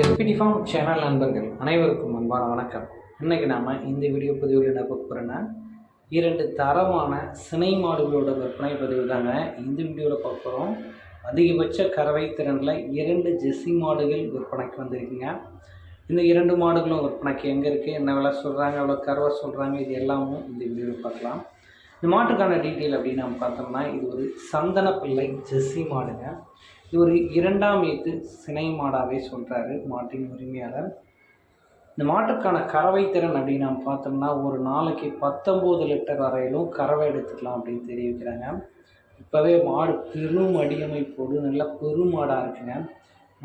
எஸ்பிடிஃபார்ம் channel நண்பர்கள் அனைவருக்கும் அன்பான வணக்கம். இன்றைக்கி நாம் இந்த வீடியோ பதிவில் என்ன பார்க்க போகிறோன்னா இரண்டு தரமான சினை மாடுகளோட விற்பனை பதிவு தாங்க இந்த வீடியோவில் பார்க்குறோம் அதிகபட்ச கறவை திறனில் இரண்டு ஜெர்சி மாடுகள் விற்பனைக்கு வந்திருக்குங்க. இந்த இரண்டு மாடுகளும் விற்பனைக்கு எங்கே இருக்குது என்ன விலை சொல்கிறாங்க எவ்வளோ கறவை சொல்கிறாங்க இது எல்லாமும் இந்த வீடியோவில் பார்க்கலாம். இந்த மாட்டுக்கான டீட்டெயில் அப்படின்னு நம்ம பார்த்தோம்னா இது ஒரு சந்தன பிள்ளை ஜெர்சி மாடுங்க. இது ஒரு இரண்டாம் ஏத்து சினை மாடாகவே சொல்கிறாரு மாட்டின் உரிமையாளர். இந்த மாட்டுக்கான கறவை திறன் அப்படின்னு நம்ம பார்த்தோம்னா ஒரு நாளைக்கு பத்தொம்போது லிட்டர் வரையிலும் கறவை எடுத்துக்கலாம் அப்படின்னு தெரிவிக்கிறாங்க. இப்போவே மாடு பெரும் அடியமைப்போடு நல்லா பெருமாடாக இருக்குங்க.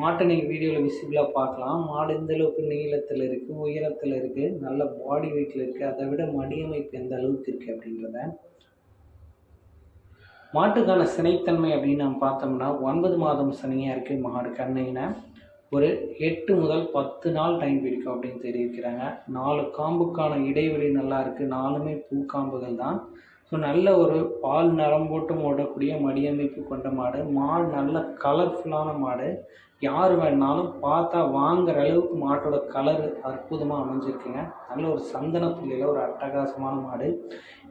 மாட்டை நீங்கள் வீடியோவில் விசிபிளாக பார்க்கலாம். மாடு இந்தளவுக்கு நீளத்தில் இருக்குது உயரத்தில் இருக்குது நல்ல பாடி வெயிட்டில் இருக்குது அதை விட மடியமைப்பு எந்த அளவுக்கு இருக்குது அப்படின்றத. மாட்டுக்கான சினைத்தன்மை அப்படின்னு நம்ம பார்த்தோம்னா ஒன்பது மாதம் சனியாக இருக்குது மாடு கண்ணையின ஒரு எட்டு முதல் பத்து நாள் டைம் பிடிக்கும் அப்படின்னு தெரிவிக்கிறாங்க. நாலு காம்புக்கான இடைவெளி நல்லா இருக்குது நாலுமே பூக்காம்புகள் தான். ஸோ நல்ல ஒரு பால் நரம்போட்டு ஓடக்கூடிய மடியமைப்பு கொண்ட மாடு. மாடு நல்ல கலர்ஃபுல்லான மாடு. யார் வேணாலும் பார்த்தா வாங்குற அளவுக்கு மாட்டோட கலர் அற்புதமாக அமைஞ்சிருக்குங்க. நல்ல ஒரு சந்தன புள்ளியில் ஒரு அட்டகாசமான மாடு.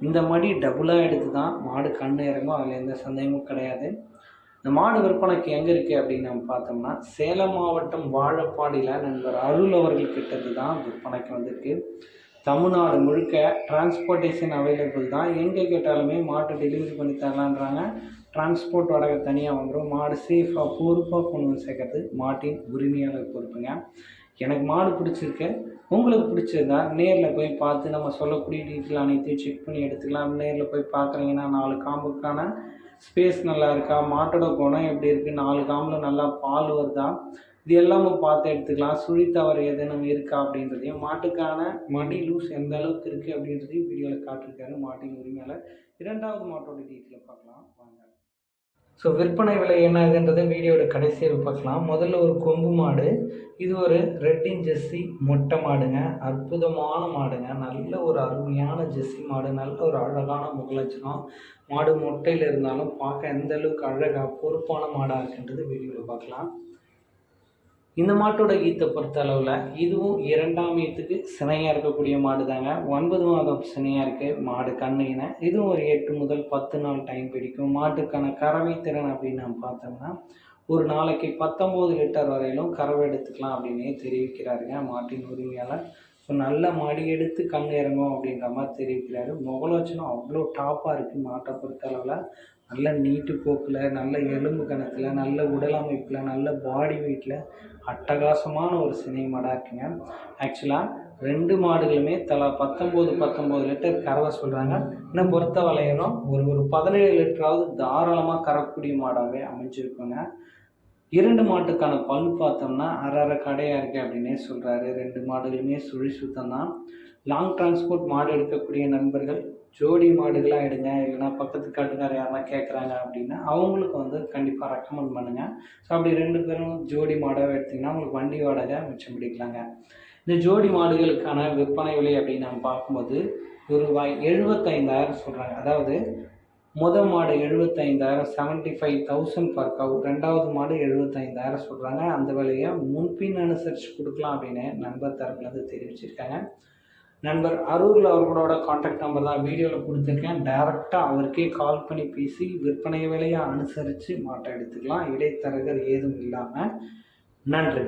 இந்த மடி டபுளாக எடுத்து தான் மாடு கண்ணு இறங்கும். அதில் எந்த சந்தேகமும் கிடையாது. இந்த மாடு விற்பனைக்கு எங்கே இருக்குது அப்படின்னு நம்ம பார்த்தோம்னா சேலம் மாவட்டம் வாழப்பாடியில் நண்பர் அருள் அவர்கள் கிட்டது தான் விற்பனைக்கு வந்திருக்கு. தமிழ்நாடு முழுக்க டிரான்ஸ்போர்ட்டேஷன் அவைலபிள் தான். எங்கே கேட்டாலுமே மாட்டை டெலிவரி பண்ணி தரலான்றாங்க. டிரான்ஸ்போர்ட் வாடகை தனியாக வந்துடும் மாடு சேஃபாக பொறுப்பாக கொண்டு வந்து சேர்க்கறது மாட்டின் உரிமையாளர் பொறுப்புங்க. எனக்கு மாடு பிடிச்சிருக்கு. உங்களுக்கு பிடிச்சிருந்தா நேரில் போய் பார்த்து நம்ம சொல்லக்கூடிய டீட்டெயில் அனைத்தையும் செக் பண்ணி எடுத்துக்கலாம். நேரில் போய் பார்க்குறீங்கன்னா நாலு காம்புக்கான ஸ்பேஸ் நல்லா இருக்கா? மாட்டோட குணம் எப்படி இருக்குது நாலு காம்பில் நல்லா பால் வருதா? இது நம்ம பார்த்து எடுத்துக்கலாம். சுழி தவறு ஏதேனும் இருக்கா அப்படின்றதையும் மாட்டுக்கான மடி லூஸ் எந்த அளவுக்கு இருக்குது அப்படின்றதையும் வீடியோவில் காட்டிருக்காரு மாட்டின் உரிமையாளர். இரண்டாவது மாட்டோட டீட்டெயிலை பார்க்கலாம். வாங்க. ஸோ விற்பனை விலை என்ன இதுன்றதை வீடியோட கடைசியில் பார்க்கலாம். முதல்ல ஒரு கொம்பு மாடு. இது ஒரு ரெட்டின் ஜெஸ்ஸி மொட்டை மாடுங்க. அற்புதமான மாடுங்க. நல்ல ஒரு அருமையான ஜெஸ்ஸி மாடு. நல்ல ஒரு அழகான முகலட்சணம். மாடு மொட்டையில் இருந்தாலும் பார்க்க எந்த அளவுக்கு அழகாக பொறுப்பான மாடாக இருக்குன்றது வீடியோவில் பார்க்கலாம். இந்த மாட்டோட ஈத்தை பொறுத்த அளவில் இதுவும் இரண்டாம் ஈத்துக்கு சினையாக இருக்கக்கூடிய மாடு தாங்க ஒன்பது மாதம் சினையாக இருக்குது மாடு கண்ணுகின இதுவும் ஒரு எட்டு முதல் பத்து நாள் டைம் பிடிக்கும். மாட்டுக்கான கறவை திறன் அப்படின்னு நம்ம பார்த்தோம்னா ஒரு நாளைக்கு பத்தொம்போது லிட்டர் வரையிலும் கறவை எடுத்துக்கலாம் அப்படின்னே தெரிவிக்கிறாருங்க மாட்டின் உரிமையாளர். ஸோ நல்ல மடி எடுத்து கண் இறங்கும் அப்படின்ற மாதிரி தெரிவிக்கிறாரு. முகலோச்சனம் அவ்வளோ டாப்பாக இருக்குது மாட்டை பொறுத்த அளவில் நல்ல நீட்டு போக்கில் நல்ல எலும்பு கணத்தில் நல்ல உடல் அமைப்பில் நல்ல பாடி வெயிட்டில் அட்டகாசமான ஒரு சினை மாடாக இருக்குங்க. ஆக்சுவலாக ரெண்டு மாடுகளுமே தலா பத்தொம்போது பத்தொம்போது லிட்டர் கறவை சொல்கிறாங்க இன்னும் பொறுத்த வளையலும் ஒரு ஒரு பதினேழு லிட்டராவது தாராளமாக கறக்கூடிய மாடாகவே அமைஞ்சிருக்குங்க. இரண்டு மாட்டுக்கான பல் பார்த்தோம்னா அரை அரை கடையாக இருக்குது அப்படின்னே சொல்கிறாரு ரெண்டு மாடுகளுமே சுழி சுத்தம் தான். லாங் டிரான்ஸ்போர்ட் மாடு எடுக்கக்கூடிய நண்பர்கள் ஜோடி மாடுகளாக எடுங்க இல்லைனா பக்கத்து காட்டுக்கார யாரெல்லாம் கேட்குறாங்க அப்படின்னா அவங்களுக்கு வந்து கண்டிப்பாக ரெக்கமெண்ட் பண்ணுங்கள் ஸோ அப்படி ரெண்டு பேரும் ஜோடி மாடாக எடுத்திங்கன்னா உங்களுக்கு வண்டி வாடகை மிச்சம் பிடிக்கலாங்க இந்த ஜோடி மாடுகளுக்கான விற்பனை விலை அப்படின்னு நம்ம பார்க்கும்போது ஒரு ரூபாய் எழுபத்தைந்தாயிரம் சொல்கிறாங்க அதாவது முதல் மாடு எழுபத்தைந்தாயிரம் seventy five thousand per cow ரெண்டாவது மாடு எழுபத்தைந்தாயிரம் சொல்கிறாங்க அந்த விலையை முன்பின் அனுசரித்து கொடுக்கலாம் அப்படின்னு நண்பர் தரப்புலேருந்து தெரிவிச்சிருக்காங்க. நண்பர் அரூரில் அவர்களோட காண்டாக்ட் நம்பர் தான் வீடியோவில் கொடுத்துருக்கேன். டைரெக்டாக அவருக்கே கால் பண்ணி பேசி விற்பனை விலையை அனுசரித்து மாட்டை எடுத்துக்கலாம். இடைத்தரகர் ஏதும் இல்லாமல் நன்றி.